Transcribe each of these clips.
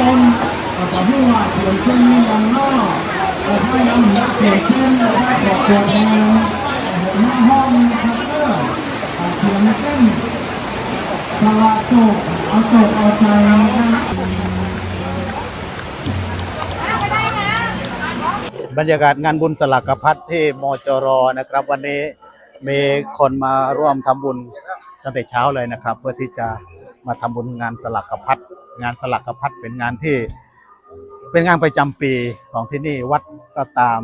ต้นต่อผู้ว่าเขียนเส้นนี่ยังนอกแต่ถ้ายังเหลือเขียนเส้นเราได้ขอบตัวแทนหน้าห้องนะครับเออเขียนเส้นสละโจกเอาโจกเอาใจนะครับบรรยากาศงานบุญสลักพัดที่มจรนะครับ วันนี้มีคนมาร่วมทำบุญตั้งแต่เช้าเลยนะครับ เพื่อที่จะมาทำบุญงานสลักพัด งานสลักกพัดเป็นงานที่เป็นงานประจำปีของที่นี่วัดก็ตาม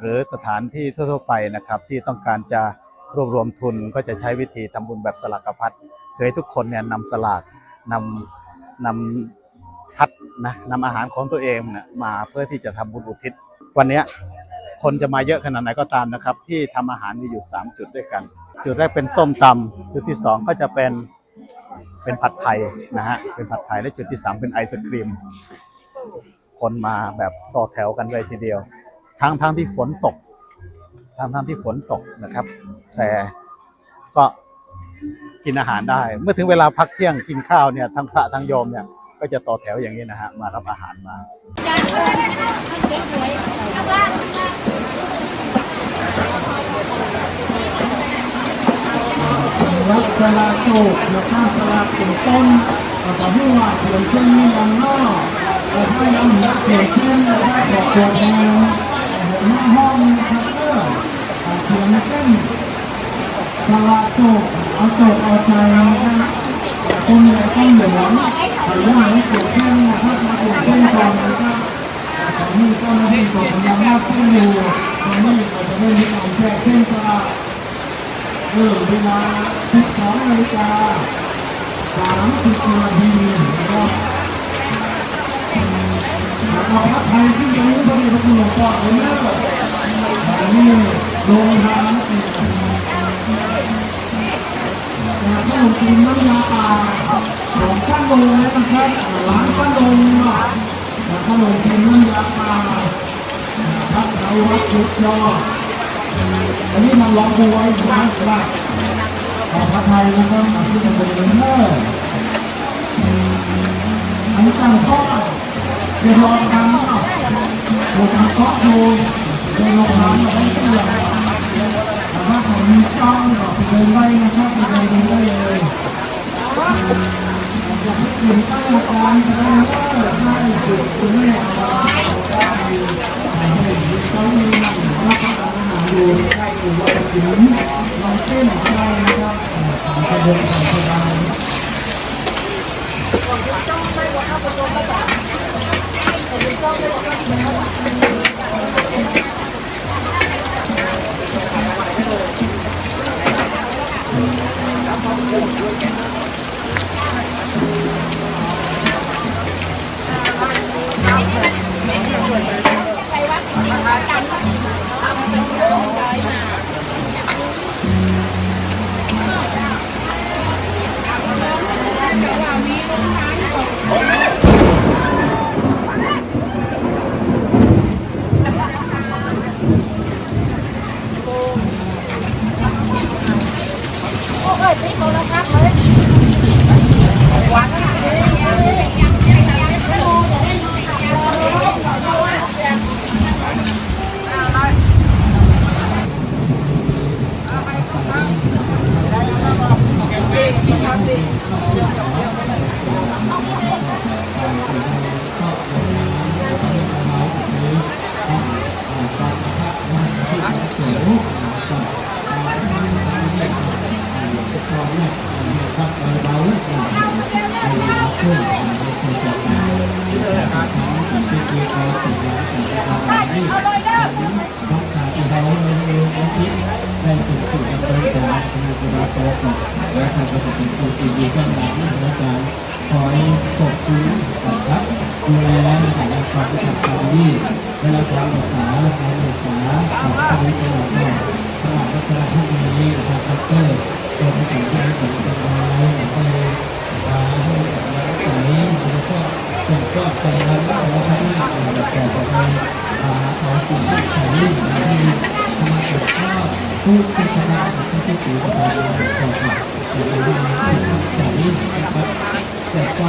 หรือสถานที่ทั่วๆไปนะครับ ที่ต้องการจะรวบรวมทุนก็จะใช้วิธีทำบุญแบบสลักกพัดเคยทุกคนเนี่ยนำสลากนำนำพัดนะนำอาหารของตัวเองนะมาเพื่อที่จะทำบุญอุทิศ วันนี้คนจะมาเยอะขนาดไหนก็ตามนะครับ ที่ทำอาหารมีอยู่ 3 จุดด้วยกัน จุดแรกเป็นส้มตำจุดที่ 2 ก็จะเป็น เป็นผัดไทยนะฮะเป็นผัดไทยและจุดที่ 3 เป็นไอศครีม คนมาแบบต่อแถวกันเลยทีเดียวทั้งทั้งที่ฝนตกทั้งทั้งที่ฝนตกนะครับ แต่ก็กินอาหารได้ เมื่อถึงเวลาพักเที่ยงกินข้าวเนี่ยทั้งพระทั้งโยมเนี่ยก็จะต่อแถวอย่างนี้นะฮะมารับอาหารมา รับสลากโจกแล้วก็สลากเป็นต้นต่อผู้ว่าเขียนเส้นนี่ยังนอกแต่ถ้ายังเหลือเขียนเส้นเราได้ขอบตัวแทนหน้าห้องนะครับเออเขียนเส้นสลากโจกเอาโจกเอาใจนะครับคนใหญ่ต้องเหลืองแต่ยังไม่เขียนเส้นนะครับมาเขียนเส้นก่อนนะครับตอนนี้ก็ไม่ได้ตกกำลังมากขึ้นอยู่ตอนนี้เราจะได้มีการแจกเส้นสลาก เออเวลา 12นาฬิกา30นาทีนะครับเอาพัดไทยขึ้นตรงนี้พอดีพอดีหลวงพ่อเลยเนอะอันนี้โรงทานอีกจากขนมจีนน้ำยาป่าของป้าลงนะครับร้านป้าลงจากขนมจีนน้ำยาป่าพัดไทยวัดจุดยอด อันนี้มันร้องดูไว้นะว่ากขอพระไทยนะครับที่จะเป็นเนอร์อันนี้ตั้งข้อเดี๋ยวรอกันเนาะลองมาเคาะดูเดี๋ยวลองมาไม่เสื่อมแต่ว่าผมมีจ้องก็ไปเดินไว้นะครับไปเดินได้เลยอยากให้กลุ่มตั้งอาการก็ได้เนะว่าให้สุดคุณแม่เอาให้เขามี อาหารอยู่ใกล้อยู่ว่าจะกินลองเต้นอะไรนะครับจะเดินทางสบาย รู้ใจหน่ sáng คอยปกคุมนะครับดูแลสายความที่ทำความดีเวลาการศึกษาการศึกษาของคณะจังหวัดก็สำหรับวัฒนธรรมนี้นะครับดรตัวผู้ก่อการของจังหวัดก็เลยมาให้กับนักศึกษาแล้วก็ส่งก็ใจรักแล้วก็ที่ต่อไปเอาสิ่งที่ใช้ที่ทำมาสุดก็พูดที่ชนะที่ที่ถือกับเราต่อไปใน เรื่องที่ใช้นะครับแต่ก็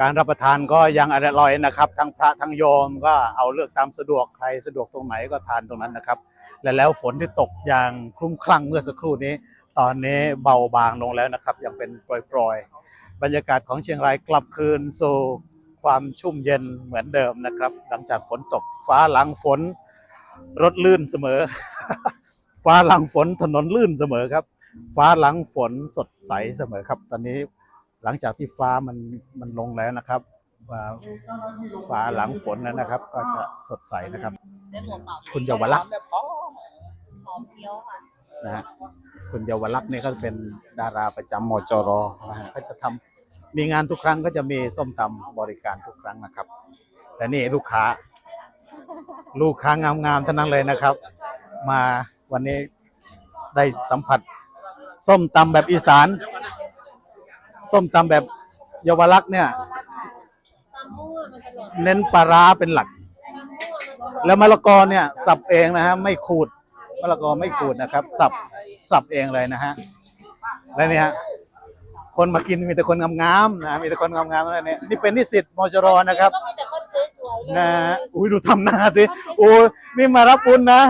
การรับประทานก็ยังอร่อยนะครับ ทั้งพระทั้งโยมก็เอาเลือกตามสะดวกใครสะดวกตรงไหนก็ทานตรงนั้นนะครับ และแล้วฝนที่ตกอย่างคลุ้มคลั่งเมื่อสักครู่นี้ ตอนนี้เบาบางลงแล้วนะครับยังเป็นโปรยๆบรรยากาศของเชียงรายกลับคืนสู่ความชุ่มเย็นเหมือนเดิมนะครับ หลังจากฝนตกฟ้าหลังฝนรถลื่นเสมอ ฟ้าหลังฝนถนนลื่นเสมอครับ ฟ้าหลังฝนสดใสเสมอครับ ตอนนี้ หลังจากที่ฟ้ามันมันลงแล้วนะครับว่าฟ้าหลังฝนนั้นนะครับ ก็จะสดใสนะครับ คุณเยาวลักษณ์หอมเคี้ยวค่ะนะฮะคุณเยาวลักษณ์เนี่ยก็เป็นดาราประจำมจรนะฮะก็จะทำมีงานทุกครั้งก็จะมีส้มตำบริการทุกครั้งนะครับและนี่ลูกค้า ลูกค้างามๆทั้งนั้นเลยนะครับ มาวันนี้ได้สัมผัส ส้มตำแบบอีสาน ส้มตำแบบเยาวลักษณ์เนี่ย เน้นปลาร้าเป็นหลัก แล้วมะละกอเนี่ยสับเองนะฮะไม่ขูดมะละกอไม่ขูดนะครับ สับสับเองเลยนะฮะและนี่ฮะคนมากินมีแต่คนงามๆนะมีแต่คนงามๆอะไรเนี่ยนี่เป็นนิสิตมจรนะครับก็มีแต่คนะอุ้ยดูทำหน้าสิโอ้ยนี่มารับบุญนะ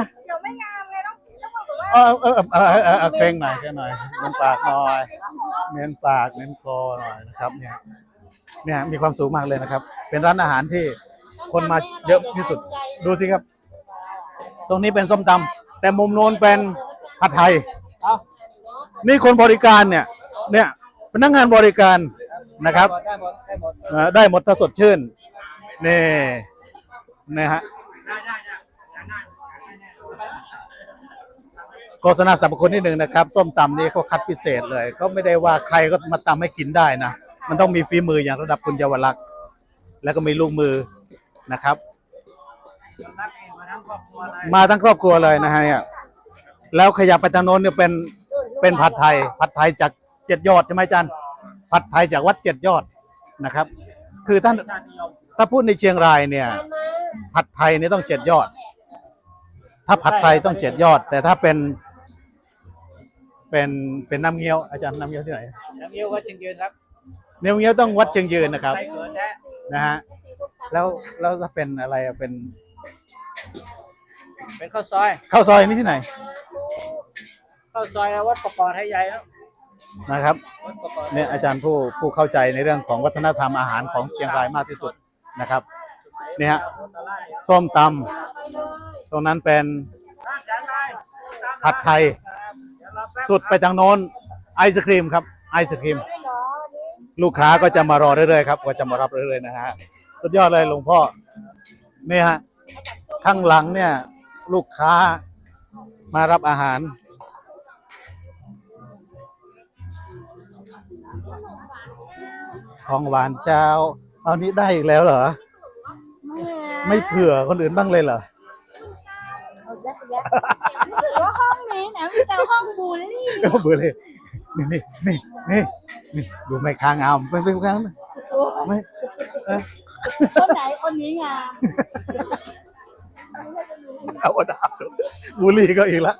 เออเออเออเออเออเออเกรงหน่อยเกรงหน่อยเน้นปากหน่อย เน้นปากเน้นคอหน่อยนะครับ เนี่ยเนี่ยมีความสูงมากเลยนะครับ เป็นร้านอาหารที่คนมาเยอะที่สุด ดูสิครับ ตรงนี้เป็นส้มตำแต่มุมโน้นเป็นผัดไทย นี่คนบริการเนี่ย เนี่ยพนักงานบริการนะครับเอ่อได้หมดถ้าสดชื่นนี่นะฮะ โฆษณาสรรพคุณนิดหนึ่งนะครับ ส้มตำนี่เขาคัดพิเศษเลยเขาไม่ได้ว่าใครก็มาตำให้กินได้นะ มันต้องมีฝีมืออย่างระดับคุณเยาวลักษณ์แล้วก็มีลูกมือนะครับ มาทั้งครอบครัวเลยนะฮะเนี่ยแล้วขยับไปทางโน้นเนี่ยเป็นเป็นผัดไทย ผัดไทยจากเจ็ดยอดใช่ไหมจารย์ผัดไทยจากวัดเจ็ดยอดนะครับ คือท่านถ้าพูดในเชียงรายเนี่ยผัดไทยนี่ต้องเจ็ดยอด ถ้าผัดไทยต้องเจ็ดยอด แต่ถ้าเป็น เป็นเป็นน้ำเงี้ยวอาจารย์น้ำเงี้ยวที่ไหนน้ำเยี่ยววัดเชียงยืนครับน้ำเงี้ยวต้องวัดเชียงยืนนะครับไส้เขินแท้นะฮะแล้วแล้วถ้าเป็นอะไรอะเป็น เป็นข้าวซอยข้าวซอยนี่ที่ไหนข้าวซอยวัดประกอบไทยใหญ่แล้วนะครับวัดประกอบเนี่ยอาจารย์ผู้ผู้เข้าใจในเรื่องของวัฒนธรรมอาหารของเชียงรายมากที่สุดนะครับนี่ฮะส้มตำตรงนั้นเป็นผัดไทย สุดไปทางโน้นไอศครีมครับไอศครีม ลูกค้าก็จะมารอเรื่อยๆครับก็จะมารับเรื่อยๆนะฮะสุดยอดเลยหลวงพ่อนี่ฮะข้างหลังเนี่ย ลูกค้ามารับอาหาร ของหวานเจ้า เอานี้ได้อีกแล้วเหรอ ไม่เผื่อคนอื่นบ้างเลยเหรอหรือว่าห้อง นะมีแต่ห้องบูลลี่ก็เบื่อเลยนี่นี่นี่นี่นี่ดูไม่ค้างเอาไม่เป็นค้างไม่เอ้ยคนไหนคนนี้งามเอาดาบบุหรีก็อีกแล้ว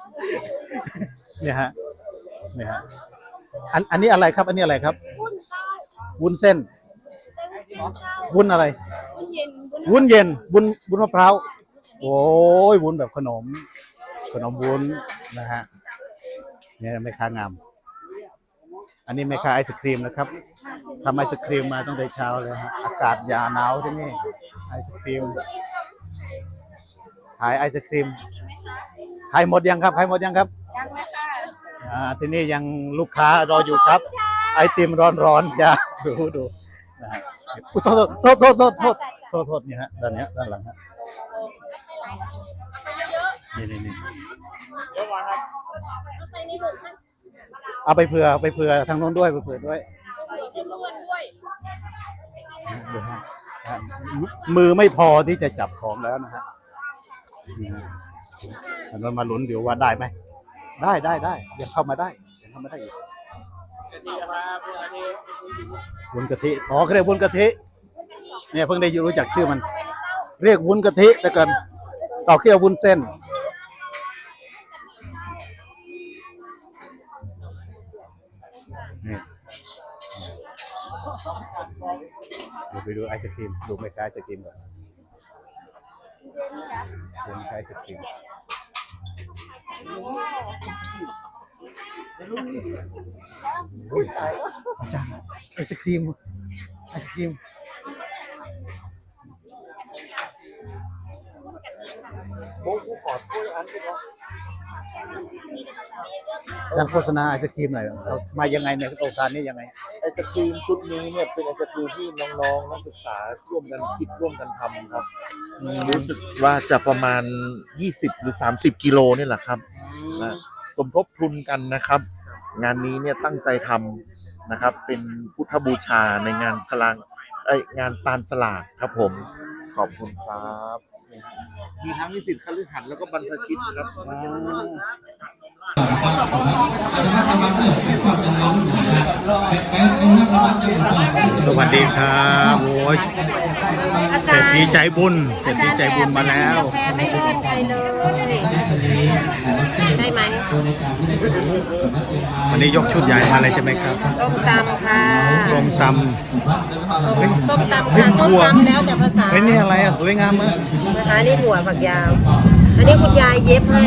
เนี่ยฮะเนี่ยฮะอันอันนี้อะไรครับ อันนี้อะไรครับ วุ้นเต้าวุ้นเส้นเต้าเส้นเต้าวุ้นอะไร วุ้นเย็นวุ้นวุ้นเย็นวุ้นวุ้นมะพร้าวโอ้ยวุ้นแบบขนม ขนมวุ้น นะฮะเนี่ยแม่ค้างาม อันนี้แม่ค้าไอศครีมนะครับทำไอศครีมมาตั้งแต่เช้าเลยฮะอากาศยาหนาวที่นี่ไอศครีมขายไอศครีมขายหมดยังครับขายหมดยังครับยังไหมคะอ่าที่นี่ยังลูกค้ารออยู่ครับ ไอติมร้อนๆอย่าดูดูนะฮะอุ๊ยโทษโทษโทษโทษโทษโทษโทษนี่ฮะด้านเนี้ยด้านหลังฮะเยอะ นี่นี่นี่เดี๋ยวก่อนครับเอาใส่ในถุงให้เอาไปเผื่อไปเผื่อทางโน้นด้วยไปเผื่อด้วยเพื่อนด้วยดูฮะฮะมือไม่พอที่จะจับของแล้วนะฮะนี่ฮะอันนั้นมาลุ้นเดี๋ยวว่าได้ไหมได้ได้ได้ยังเข้ามาได้ยังเข้ามาได้อีกวุ้นกะทิอ๋อเขาเรียกวุ้นกะทิเนี่ยเพิ่งได้รู้จักชื่อมัน เรียกวุ้นกะทิแต่กันเราคิดว่าวุ้นเส้น ดี๋ยวไปดูไอศครีม ดูไม่คล้ายไอศครีมก่อนดูไม่คล้ายไอศครีมโอ้ยอาจารย์ไอศครีม ไอศครีมอาจารย์โฆษณาไอศครีมหน่อยเอามายังไงในโครงการนี้ยังไง ไอศครีมชุดนี้เนี่ยเป็นไอศครีมที่น้องๆนักศึกษาร่วมกันคิดร่วมกันทำครับรู้สึกว่าจะประมาณ 20 หรือ 30 กิโลนี่แหละครับนะสมทบทุนกันนะครับ งานนี้เนี่ยตั้งใจทำนะครับ เป็นพุทธบูชาในงานสลางเอ้ยงานปานสลากครับผมขอบคุณครับ มีทั้งนิสิตคฤหัสถ์แล้วก็บรรพชิตครับ สวัสดีครับโอ้ยเศรษฐีใจบุญเศรษฐีใจบุญมาแล้วกาแฟไม่เลิศใครเลยได้ไหมวันนี้ยกชุดใหญ่มาเลยใช่ไหมครับส้มตำค่ะส้มตส้มตำค่ะส้มตำแล้วแต่ภาษาำเฮ้ยนี่อะไรอะสวยงามมากนะคะนี่ถั่วฝักยาว อันนี้คุณยายเย็บให้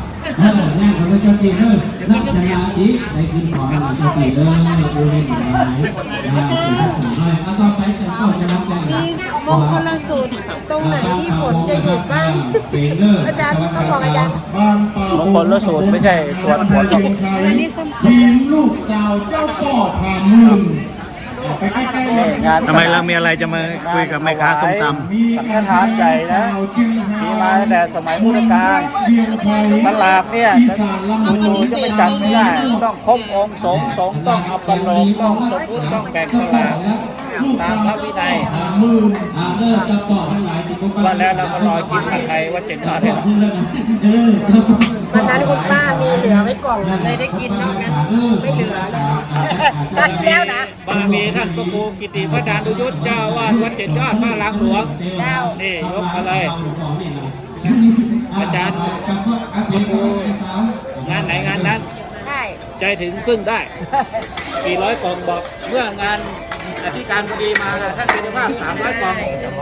สาธุใช่ขนจะมามีมงคลสูตรตรงไหนที่ฝนจะหยุดบ้าง อาจารย์ต้องบอกอาจารย์บางป่ามงคลละสูตรไม่ใช่สวดผลหรอกทีมลูกสาวเจ้าป่อผ่ามือไปใกล้ๆเลยง ทำไมเรามีอะไรจะมาคุยกับแม่ค้าส้มตมีสังฆทานใหญ่นะมีมาตั้งแต่สมัยพุทธกาลตลาดเนี่ยอยู่ๆจะไปจัดไม่ได้ ต้องครบองค์สงฆ์สงฆ์ต้องเอาประโลมต้องสมมุติต้องแบ่งสลา กตามพระวินัยผ่ามือวันแล้วเราก็รอกินผัดไทยว่าเจ็ดยอดเลยเหรอวันนั้นคุณป้ามีเหลือไว้กล่องเลยได้กินนอกนั้นไม่เหลือเลยตอนที่แล้วนะบารมีท่านพระครูกิติพระอาจารย์ดุยุทธเจ้าวาดวัดเจ็ดยอดพระลังหลวงเจ้านี่ยกมาเลยอาจารย์พระครูงานไหนงานนั้น ใช่ ใจถึงพึ่งได้กี่ร้อยกล่องบอกเมื่องาน อธิการบดีมาท่านเป็นเจ้าภาพสามร้อยกล่อง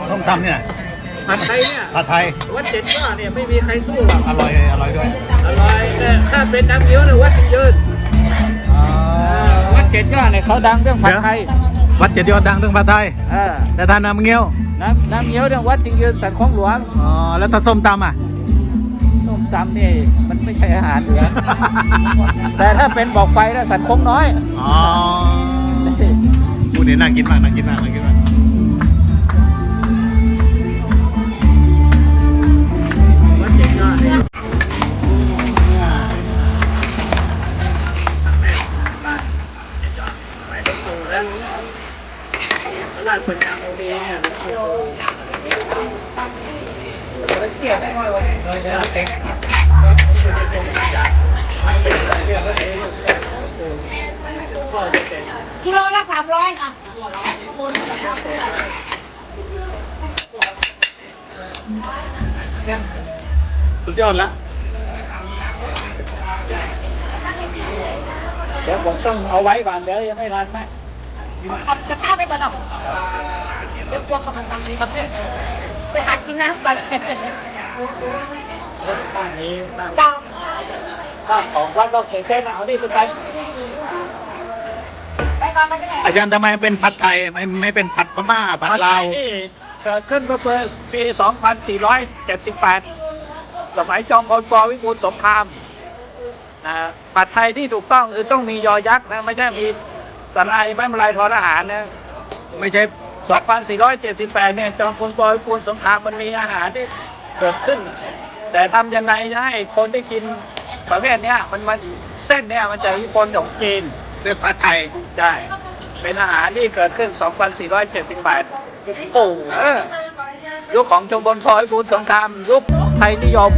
ำส้มตำเนี่ยผัดไทยเนี่ยผัดไทยวัดเจ็ดยอดเนี่ยไม่มีใครสู้หรอกอร่อยอร่อยด้วยอร่อยแต่ถ้าเป็นน้ำเงี้ยวเนี่ยวัดจึงยืนอ๋อเออวัดเจ็ดยอดเนี่ยเขาดังเรื่องผัดไทยวัดเจ็ดยอดดังเรื่องผัดไทยเออแต่ทานน้ำเงี้ยวน้ำน้ำเงี้ยวเนี่ยวัดจึงยืนสันของหลวงอ๋อแล้วถ้าส้มตำอะส้มตำนี่มันไม่ใช่อาหารเหนือแต่ถ้าเป็นบอกไฟแล้วสันคงน้อยอ๋อ พูดนี่น่ากินมากน่ากินมากน่ากินมาก ยอดละเดี๋ยวผมต้องเอาไว้ก่อนเดี๋ยวยังไม่ทันไหมจะข้าไปก่อนหรอกเดี๋ยวพวกกำลังทำดีครับไปหากินน้ำก่อนบ้านนี้บ้านเจ้าบ้านของวัดเราเขียนเส้นเอาดิคุณไปไปก่อนไปก็ได้อาจารย์ทำไมเป็นผัดไทยไม่ไม่เป็นผัดพม่าผัดลาวนี่เกิดขึ้นเมื่อปี 2478 สมัยจอมพลปวิบูลย์สงครามนะปัดไทยที่ถูกต้องคือต้องมียอยักษ์นะไม่ใช่มีสลายไม่มาลายทอทหารนะไม่ใช่ 2478 เนี่ยจอมพลปวิบูลย์สงครามมันมีอาหารที่เกิดขึ้น แต่ทำยังไงจะให้คนที่กินประเภทเนี้ยมันมันเส้นเนี้ยมันจะอิทธิพลของจีนเรียกผัดไทยใช่เป็นอาหารที่เกิดขึ้น 2478 โอ้เออ ยุคของชมพลปวิบูนสงครามยุคไทยนิยม